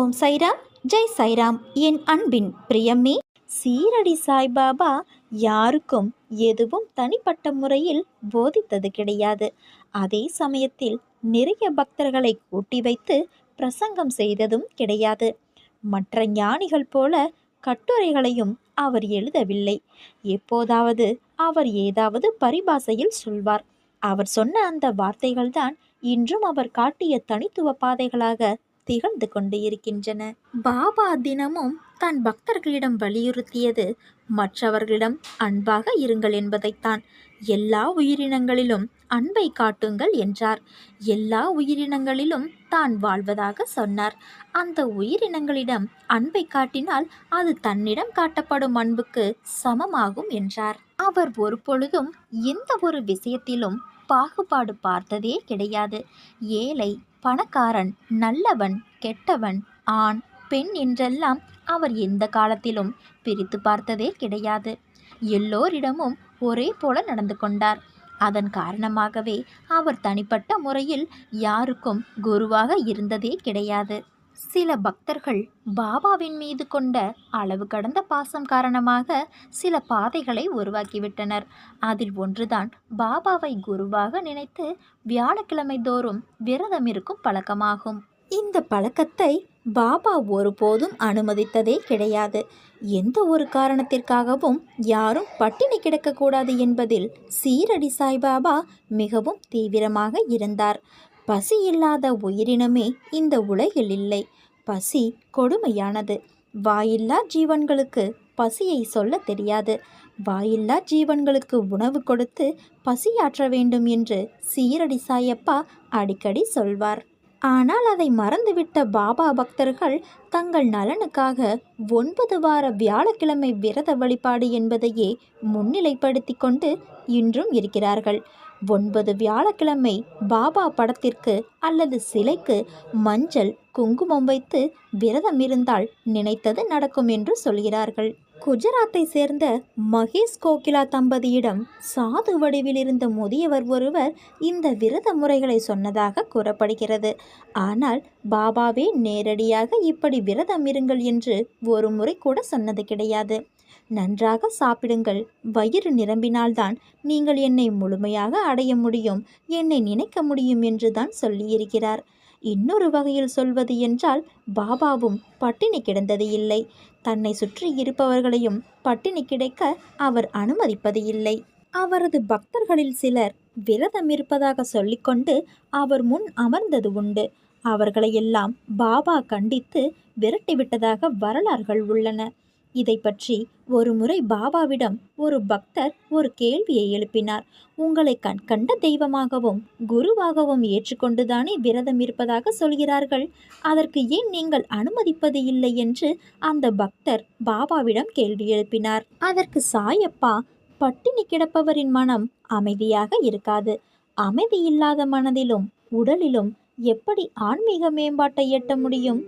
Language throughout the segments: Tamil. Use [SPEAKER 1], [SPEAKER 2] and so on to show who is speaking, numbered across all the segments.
[SPEAKER 1] ஓம் சைராம் ஜெய் சைராம். என் அன்பின் பிரியமே சீரடி சாய்பாபா யாருக்கும் எதுவும் தனிப்பட்ட முறையில் போதித்தது கிடையாது. அதே சமயத்தில் நிறைய பக்தர்களை கூட்டி வைத்து பிரசங்கம் செய்ததும் கிடையாது. மற்ற ஞானிகள் போல கட்டுரைகளையும் அவர் எழுதவில்லை. எப்போதாவது அவர் ஏதாவது பரிபாசையில் சொல்வார். அவர் சொன்ன அந்த வார்த்தைகள்தான் இன்றும் அவர் காட்டிய தனித்துவ பாதைகளாக திகழ்ந்து கொண்டு இருக்கின்றன. பாபா தினமும் தன் பக்தர்களிடம் வலியுறுத்தியது மற்றவர்களிடம் அன்பாக இருங்கள் என்பதைத்தான். எல்லா உயிரினங்களிலும் அன்பை காட்டுங்கள் என்றார். எல்லா உயிரினங்களிலும் தான் வாழ்வதாக சொன்னார். அந்த உயிரினங்களிடம் அன்பை காட்டினால் அது தன்னிடம் காட்டப்படும் அன்புக்கு சமமாகும் என்றார். அவர் ஒரு பொழுதும் எந்த ஒரு விஷயத்திலும் பாகுபாடு பார்த்ததே கிடையாது. ஏழை பணக்காரன் நல்லவன் கெட்டவன் ஆண் பெண் என்றெல்லாம் அவர் எந்த காலத்திலும் பிரித்து பார்த்ததே கிடையாது. எல்லோரிடமும் ஒரே போல நடந்து கொண்டார். அதன் காரணமாகவே அவர் தனிப்பட்ட முறையில் யாருக்கும் குருவாக இருந்ததே கிடையாது. சில பக்தர்கள் பாபாவின் மீது கொண்ட அளவு கடந்த பாசம் காரணமாக சில பாதைகளை உருவாக்கிவிட்டனர். அதில் ஒன்றுதான் பாபாவை குருவாக நினைத்து வியாழக்கிழமை தோறும் விரதம் இருக்கும் பழக்கமாகும். இந்த பழக்கத்தை பாபா ஒருபோதும் அனுமதித்ததே கிடையாது. எந்த ஒரு காரணத்திற்காகவும் யாரும் பட்டினி கிடக்கக்கூடாது என்பதில் சீரடி சாய்பாபா மிகவும் தீவிரமாக இருந்தார். பசி இல்லாத உயிரினமே இந்த உலகில் இல்லை. பசி கொடுமையானது. வாயில்லா ஜீவன்களுக்கு பசியை சொல்ல தெரியாது. வாயில்லா ஜீவன்களுக்கு உணவு கொடுத்து பசியாற்ற வேண்டும் என்று சீரடி சாயப்பா அடிக்கடி சொல்வார். ஆனால் அதை மறந்துவிட்ட பாபா பக்தர்கள் தங்கள் நலனுக்காக ஒன்பது வார வியாழக்கிழமை விரத வழிபாடு என்பதையே முன்னிலைப்படுத்தி கொண்டு இன்றும் இருக்கிறார்கள். ஒன்பது வியாழக்கிழமை பாபா படத்திற்கு அல்லது சிலைக்கு மஞ்சள் குங்குமம் வைத்து விரதம் இருந்தால் நினைத்தது நடக்கும் என்று சொல்கிறார்கள். குஜராத்தை சேர்ந்த மகேஷ் கோகிலா தம்பதியிடம் சாது வடிவில் இருந்த முதியவர் ஒருவர் இந்த விரத முறைகளை சொன்னதாக கூறப்படுகிறது. ஆனால் பாபாவே நேரடியாக இப்படி விரதம் இருங்கள் என்று ஒரு முறை கூட சொன்னது கிடையாது. நன்றாக சாப்பிடுங்கள். வயிறு நிரம்பினால்தான் நீங்கள் என்னை முழுமையாக அடைய முடியும். என்னை நினைக்க முடியும் என்று தான் சொல்லியிருக்கிறார். இன்னொரு வகையில் சொல்வது என்றால் பாபாவும் பட்டினி கிடந்தது இல்லை. தன்னை சுற்றி இருப்பவர்களையும் பட்டினி கிடைக்க அவர் அனுமதிப்பது இல்லை. அவரது பக்தர்களில் சிலர் விரதம் இருப்பதாக சொல்லிக்கொண்டு அவர் முன் அமர்ந்தது உண்டு. அவர்களையெல்லாம் பாபா கண்டித்து விரட்டிவிட்டதாக வரலாறுகள் உள்ளன. இதை பற்றி ஒரு முறை பாபாவிடம் ஒரு பக்தர் ஒரு கேள்வியை எழுப்பினார். உங்களை கண் கண்ட தெய்வமாகவும் குருவாகவும் ஏற்றுக்கொண்டுதானே விரதம் இருப்பதாக சொல்கிறார்கள். அதற்கு ஏன் நீங்கள் அனுமதிப்பது இல்லை? என்று அந்த பக்தர் பாபாவிடம் கேள்வி எழுப்பினார். அதற்கு சாயப்பா பட்டினி கிடப்பவரின் மனம் அமைதியாக இருக்காது. அமைதி இல்லாத மனதிலும் உடலிலும் எப்படி ஆன்மீக மேம்பாட்டை எட்ட முடியும்?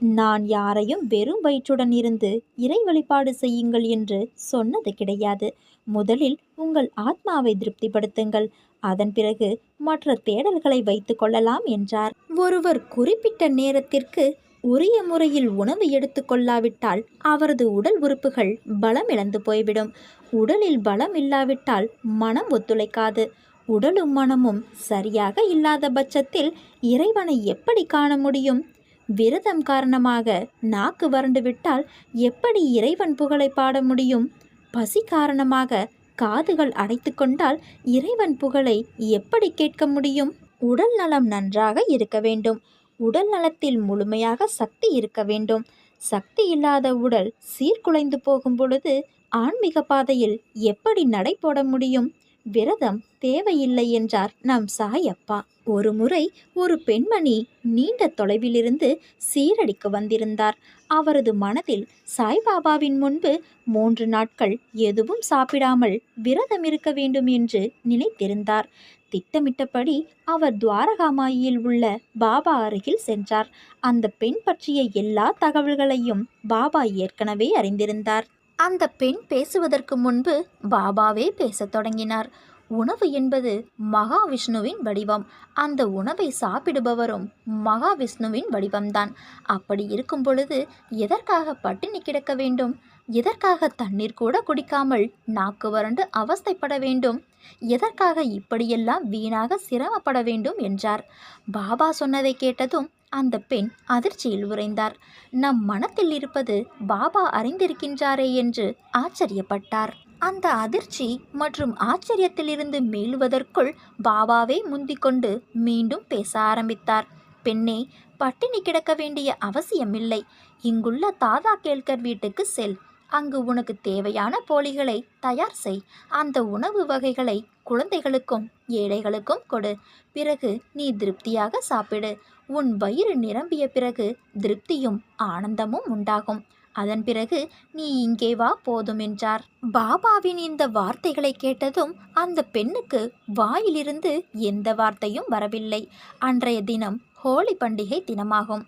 [SPEAKER 1] நான் யாரையும் வெறும் வயிற்றுடன் இருந்து இறை வழிபாடு செய்யுங்கள் என்று சொன்னது கிடையாது. முதலில் உங்கள் ஆத்மாவை திருப்திப்படுத்துங்கள். அதன் பிறகு மற்ற தேடல்களை வைத்து கொள்ளலாம் என்றார். ஒருவர் குறிப்பிட்ட நேரத்திற்கு உரிய முறையில் உணவு எடுத்துக்கொள்ளாவிட்டால் அவரது உடல் உறுப்புகள் பலம் இழந்து போய்விடும். உடலில் பலம் இல்லாவிட்டால் மனம் ஒத்துழைக்காது. உடலும் மனமும் சரியாக இல்லாத பட்சத்தில் இறைவனை எப்படி காண முடியும்? விரதம் காரணமாக நாக்கு வறண்டு விட்டால் எப்படி இறைவன் புகழை பாட முடியும்? பசி காரணமாக காதுகள் அடைத்து கொண்டால் இறைவன் புகழை எப்படி கேட்க முடியும்? உடல் நலம் நன்றாக இருக்க வேண்டும். உடல் நலத்தில் முழுமையாக சக்தி இருக்க வேண்டும். சக்தி இல்லாத உடல் சீர்குலைந்து போகும் பொழுது ஆன்மீக பாதையில் எப்படி நடை போட முடியும்? விரதம் தேவையில்லை என்றார். நம் சாயப்பா ஒரு முறை ஒரு பெண்மணி நீண்ட தொலைவிலிருந்து சீரடிக்கு வந்திருந்தார். அவரது மனதில் சாய்பாபாவின் முன்பு மூன்று நாட்கள் எதுவும் சாப்பிடாமல் விரதம் இருக்க வேண்டும் என்று நினைத்திருந்தார். திட்டமிட்டபடி அவர் துவாரகாமாயில் உள்ள பாபா அருகில் சென்றார். அந்த பெண் பற்றிய எல்லா தகவல்களையும் பாபா ஏற்கனவே அறிந்திருந்தார். அந்த பெண் பேசுவதற்கு முன்பு பாபாவே பேசத் தொடங்கினார். உணவு என்பது மகாவிஷ்ணுவின் வடிவம். அந்த உணவை சாப்பிடுபவரும் மகாவிஷ்ணுவின் வடிவம்தான். அப்படி இருக்கும் பொழுது எதற்காக பட்டினி கிடக்க வேண்டும்? எதற்காக தண்ணீர் கூட குடிக்காமல் நாக்கு வறண்டு அவஸ்தைப்பட வேண்டும்? எதற்காக இப்படியெல்லாம் வீணாக சிரமப்பட வேண்டும்? என்றார். பாபா சொன்னதை கேட்டதும் அந்த பெண் அதிர்ச்சியில் உறைந்தார். நம் மனத்தில் இருப்பது பாபா அறிந்திருக்கின்றாரே என்று ஆச்சரியப்பட்டார். அந்த அதிர்ச்சி மற்றும் ஆச்சரியத்திலிருந்து மீளுவதற்குள் பாபாவே முந்திக்கொண்டு மீண்டும் பேச ஆரம்பித்தார். பெண்ணே பட்டினி கிடக்க வேண்டிய அவசியமில்லை. இங்குள்ள தாதா கேள்கர் வீட்டுக்கு செல். அங்கு உனக்கு தேவையான போலிகளை தயார் செய். அந்த உணவு வகைகளை குழந்தைகளுக்கும் ஏழைகளுக்கும் கொடு. பிறகு நீ திருப்தியாக சாப்பிடு. உன் வயிறு நிரம்பிய பிறகு திருப்தியும் ஆனந்தமும் உண்டாகும். அதன் பிறகு நீ இங்கே வா போதும் என்றார். பாபாவின் இந்த வார்த்தைகளை கேட்டதும் அந்த பெண்ணுக்கு வாயிலிருந்து எந்த வார்த்தையும் வரவில்லை. அன்றைய தினம் ஹோலி பண்டிகை தினமாகும்.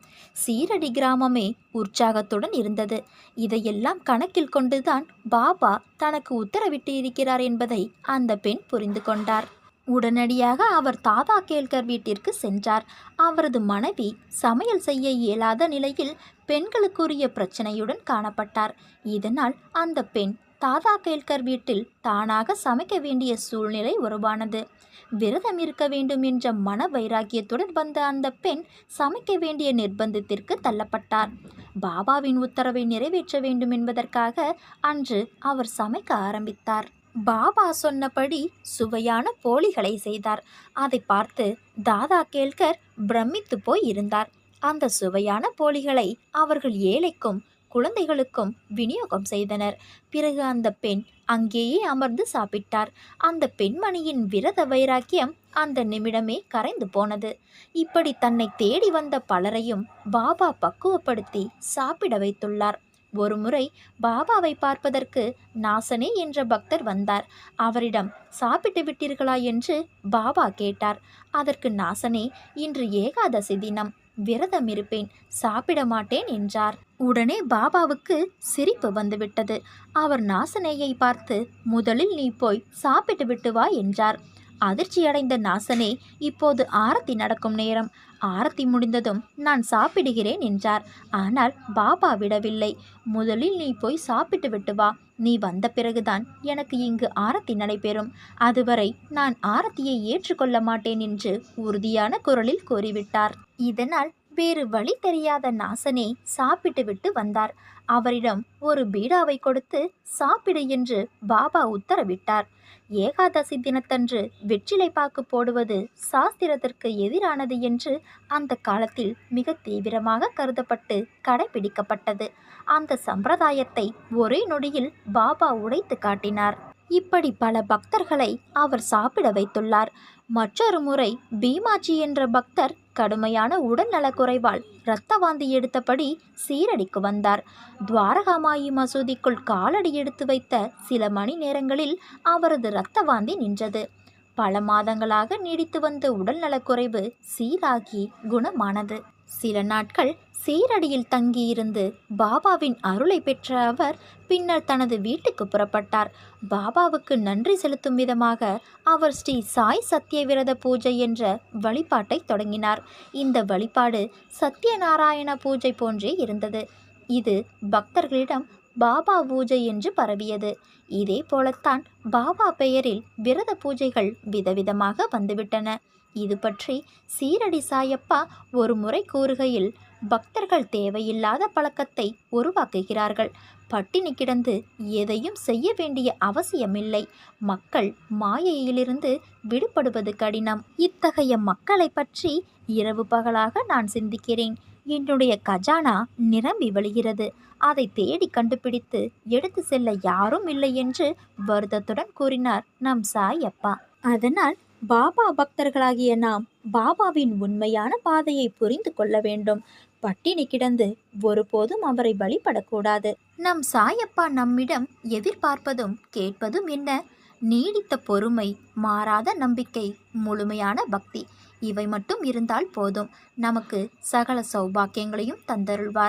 [SPEAKER 1] சீரடி கிராமமே உற்சாகத்துடன் இருந்தது. இதையெல்லாம் கணக்கில் கொண்டுதான் பாபா தனக்கு உத்தரவிட்டு இருக்கிறார் என்பதை அந்த பெண் புரிந்து கொண்டார். உடனடியாக அவர் தாதா கேல்கர் வீட்டிற்கு சென்றார். அவரது மனைவி சமையல் செய்ய இயலாத நிலையில் பெண்களுக்குரிய பிரச்சனையுடன் காணப்பட்டார். இதனால் அந்த பெண் தாதா கேல்கர் வீட்டில் தானாக சமைக்க வேண்டிய சூழ்நிலை உருவானது. விரதம் இருக்க வேண்டும் என்ற மன வைராக்கியத்துடன் வந்த அந்த பெண் சமைக்க வேண்டிய நிர்பந்தத்திற்கு தள்ளப்பட்டார். பாபாவின் உத்தரவை நிறைவேற்ற வேண்டும் என்பதற்காக அன்று அவர் சமைக்க ஆரம்பித்தார். பாபா சொன்னபடி சுவையான போலிகளை செய்தார். அதை பார்த்து தாதா கேள்கர் பிரமித்து போய் இருந்தார். அந்த சுவையான போலிகளை அவர்கள் ஏழைக்கும் குழந்தைகளுக்கும் விநியோகம் செய்தனர். பிறகு அந்த பெண் அங்கேயே அமர்ந்து சாப்பிட்டார். அந்த பெண்மணியின் விரத வைராக்கியம் அந்த நிமிடமே கரைந்து போனது. இப்படி தன்னை தேடி வந்த பலரையும் பாபா பக்குவப்படுத்தி சாப்பிட வைத்துள்ளார். ஒருமுறை பாபாவை பார்ப்பதற்கு நாசனே என்ற பக்தர் வந்தார். அவரிடம் சாப்பிட்டு விட்டீர்களா? என்று பாபா கேட்டார். அதற்கு நாசனே இன்று ஏகாதசி தினம். விரதம் இருப்பேன் சாப்பிட மாட்டேன் என்றார். உடனே பாபாவுக்கு சிரிப்பு வந்துவிட்டது. அவர் நாசனேயை பார்த்து முதலில் நீ போய் சாப்பிட்டு விட்டு வா என்றார். அதிர்ச்சியடைந்த நாசனே இப்போது ஆரத்தி நடக்கும் நேரம். ஆரத்தி முடிந்ததும் நான் சாப்பிடுகிறேன் என்றார். ஆனால் பாபா விடவில்லை. முதலில் நீ போய் சாப்பிட்டு விட்டு வா. நீ வந்த பிறகுதான் எனக்கு இங்கு ஆரத்தி நடைபெறும். அதுவரை நான் ஆரத்தியை ஏற்றுக்கொள்ள மாட்டேன் என்று உறுதியான குரலில் கூறிவிட்டார். இதனால் வேறு வழி தெரியாத நாசனே சாப்பிட்டு விட்டு வந்தார். அவரிடம் ஒரு பீடாவை கொடுத்து சாப்பிடு என்று பாபா உத்தரவிட்டார். ஏகாதசி தினத்தன்று வெற்றிலை பாக்கு போடுவது சாஸ்திரத்திற்கு எதிரானது என்று அந்த காலத்தில் மிக தீவிரமாக கருதப்பட்டு கடைபிடிக்கப்பட்டது. அந்த சம்பிரதாயத்தை ஒரே நொடியில் பாபா உடைத்து காட்டினார். இப்படி பல பக்தர்களை அவர் சாப்பிட வைத்துள்ளார். மற்றொரு முறை பீமாஜி என்ற பக்தர் கடுமையான உடல் நலக்குறைவால் இரத்த வாந்தி எடுத்தபடி சீரடிக்கு வந்தார். துவாரகாமாயி மசூதிக்குள் காலடி எடுத்து வைத்த சில மணி நேரங்களில் அவரது இரத்த வாந்தி நின்றது. பல மாதங்களாக நீடித்து வந்த உடல்நலக்குறைவு சீராகி குணமானது. சில நாட்கள் சீரடியில் தங்கியிருந்து பாபாவின் அருளை பெற்ற அவர் பின்னர் தனது வீட்டுக்கு புறப்பட்டார். பாபாவுக்கு நன்றி செலுத்தும் விதமாக அவர் ஸ்ரீ சாய் சத்தியவிரத பூஜை என்ற வழிபாட்டை தொடங்கினார். இந்த வழிபாடு சத்யநாராயண பூஜை போன்றே இருந்தது. இது பக்தர்களிடம் பாபா பூஜை என்று பரவியது. இதே போலத்தான் பாபா பெயரில் விரத பூஜைகள் விதவிதமாக வந்துவிட்டன. இது பற்றி சீரடி சாயப்பா ஒரு முறை கூறுகையில் பக்தர்கள் தேவையில்லாத பழக்கத்தை உருவாக்குகிறார்கள். பட்டினி கிடந்து எதையும் செய்ய வேண்டிய அவசியமில்லை. மக்கள் மாயையிலிருந்து விடுபடுவது கடினம். இத்தகைய மக்களை பற்றி இரவு பகலாக நான் சிந்திக்கிறேன். என்னுடைய கஜானா நிரம்பி வழிகிறது. அதை தேடி கண்டுபிடித்து எடுத்து செல்ல யாரும் இல்லை என்று வருத்தத்துடன் கூறினார் நம் சாய் அப்பா அதனால் பாபா பக்தர்களாகிய நாம் பாபாவின் உண்மையான பாதையை புரிந்து கொள்ள வேண்டும். பட்டினி கிடந்து ஒருபோதும் அவரை வழிபடக்கூடாது. நம் சாயப்பா நம்மிடம் எதிர்பார்ப்பதும் கேட்பதும் என்ன? நீடித்த பொறுமை மாறாத நம்பிக்கை முழுமையான பக்தி இவை மட்டும் இருந்தால் போதும். நமக்கு சகல சௌபாக்கியங்களையும் தந்தருள்வார்.